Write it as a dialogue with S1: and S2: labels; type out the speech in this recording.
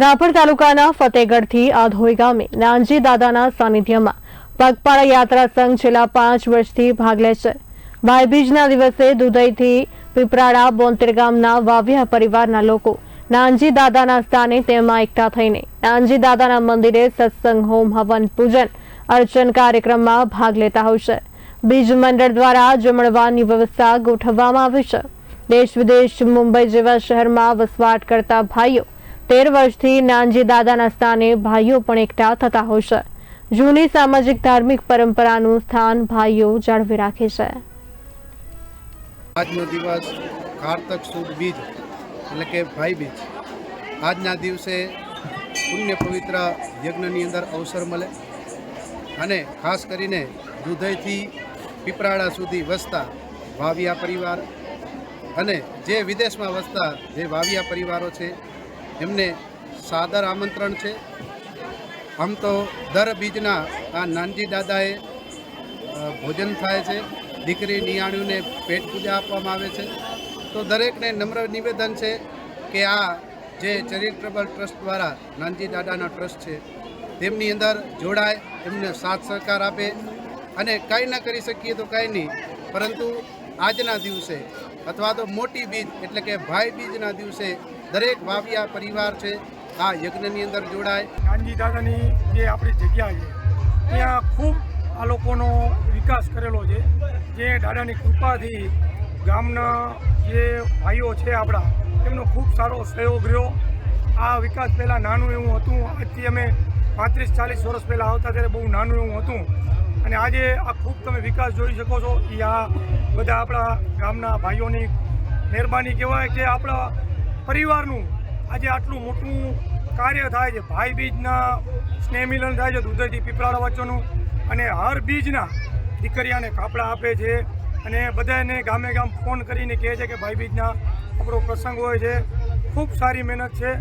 S1: રાપર તાલુકાના ફતેગઢથી આધોઈ ગામે નાનજી દાદાના સાનિધ્યમાં પગપાળા યાત્રા સંઘ છેલ્લા પાંચ વર્ષથી ભાગ લે છે. ભાઈબીજના દિવસે દુધઈથી પીપરાડા બોંતેર ગામના વાવ્યા પરિવારના લોકો નાનજી દાદાના સ્થાને તેમાં એકઠા થઈને નાનજી દાદાના મંદિરે સત્સંગ, હોમ, હવન, પૂજન, અર્ચન કાર્યક્રમમાં ભાગ લેતા હોય છે. બીજ મંડળ દ્વારા જમણવાની વ્યવસ્થા ગોઠવવામાં આવી છે. દેશ વિદેશ મુંબઈ જેવા શહેરમાં વસવાટ કરતા ભાઈઓ તેર વર્ષથી નાનજી દાદાના સ્થાને ભાઈઓ પણ એકઠા થતા હોય છે. જૂની સામાજિક ધાર્મિક પરંપરાનું સ્થાન ભાઈઓ જાળવી રાખે છે.
S2: આજનો દિવસ કારતક સુદ બીજ, એટલે કે ભાઈ બીજ. આજના દિવસે પુણ્ય પવિત્ર યજ્ઞની અંદર અવસર મળે અને ખાસ કરીને દુધઈથી પીપરાળા સુધી વસતા વાવિયા પરિવાર અને જે વિદેશમાં વસતા જે વાવિયા પરિવારો છે એમને સાદર આમંત્રણ છે. આમ તો દર બીજના આ નાનજી દાદાએ ભોજન થાય છે. દીકરી નિયાણીઓને પેટ પૂજા આપવામાં આવે છે. તો દરેકને નમ્ર નિવેદન છે કે આ જે ચેરિટેબલ ટ્રસ્ટ દ્વારા નાનજી દાદાના ટ્રસ્ટ છે, તેમની અંદર જોડાય, એમને સાથ સહકાર આપે અને કાંઈ ન કરી શકીએ તો કાંઈ નહીં. પરંતુ આજના દિવસે, અથવા તો મોટી બીજ એટલે કે ભાઈ બીજના દિવસે દરેક વાવિયા પરિવાર છે, આ યજ્ઞની અંદર જોડાય.
S3: કાનજી દાદાની જે આપણી જગ્યા છે, ત્યાં ખૂબ આ લોકોનો વિકાસ કરેલો છે. જે દાદાની કૃપાથી ગામના જે ભાઈઓ છે આપણા એમનો ખૂબ સારો સહયોગ રહ્યો. આ વિકાસ પહેલાં નાનું એવું હતું. આજથી અમે પાંત્રીસ, ચાલીસ વર્ષ પહેલાં આવતા ત્યારે બહુ નાનું એવું હતું. અને આજે આ ખૂબ તમે વિકાસ જોઈ શકો છો. એ આ બધા આપણા ગામના ભાઈઓની મહેરબાની કહેવાય કે આપણા પરિવારનું આજે આટલું મોટું કાર્ય થાય છે. ભાઈ બીજના સ્નેહ મિલન થાય છે દૂધથી પીપળાળા વચ્ચેનું. અને હર બીજના દીકરીયાને કાપડા આપે છે અને બધાને ગામે ગામ ફોન કરીને કહે છે કે ભાઈ બીજના આપણો પ્રસંગ હોય છે. ખૂબ સારી મહેનત છે.